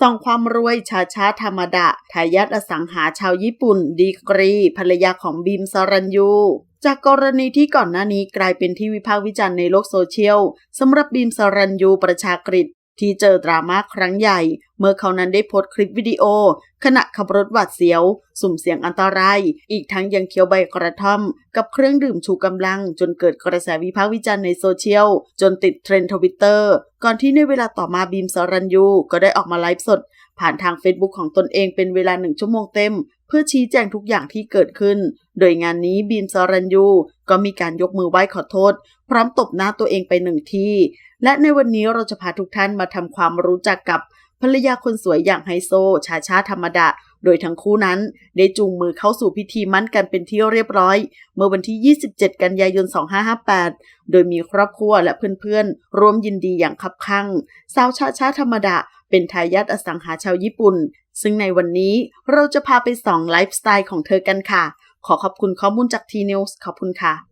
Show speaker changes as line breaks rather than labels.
ส่องความรวยชาชาธรรมดาทายาทอสังหาชาวญี่ปุ่น ดีกรี ภรรยาของบีมสรัญยูจากกรณีที่ก่อนหน้านี้กลายเป็นที่วิพากษ์วิจารณ์ในโลกโซเชียลสำหรับบีมสรัญยูประชากฤษ ที่เจอดราม่าครั้งใหญ่ เมื่อเขานั้นได้โพสต์คลิปวิดีโอ ขณะขับรถหวาดเสียว สุ่มเสี่ยงอันตราย อีกทั้งยังเคี้ยวใบกระท่อม กับเครื่องดื่มชูกำลัง จนเกิดกระแสวิพากษ์วิจารณ์ในโซเชียล จนติดเทรนด์ทวิตเตอร์ก่อนที่ในเวลาต่อมาบีมสรัญยูก็ได้ออกมาไลฟ์สด ผ่านทาง Facebook ของตนเองเป็นเวลาหนึ่งชั่วโมงเต็ม เพื่อชี้แจงทุกอย่างที่เกิดขึ้น โดยงานนี้บีมสรัญยูก็มีการยกมือไหว้ขอโทษ พร้อมตบหน้าตัวเองไปหนึ่งทีและในวันนี้เราจะพาทุกท่านมาทำความรู้จักกับภรรยาคนสวยอย่างไฮโซ ชาชาธรรมดา โดยทั้งคู่นั้น ได้จูงมือเข้าสู่พิธีมั่นกันเป็นที่เรียบร้อย เมื่อวันที่ 27 กันยายน 2558 โดยมีครอบครัวและเพื่อนๆร่วมยินดีอย่างคับคั่งสาวชาชาธรรมดาเป็นทายาทอสังหาชาวญี่ปุ่น ซึ่งในวันนี้เราจะพาไปส่องไลฟ์สไตล์ของเธอกันค่ะ ขอขอบคุณข้อมูลจากทีนิวส์ขอบคุณค่ะ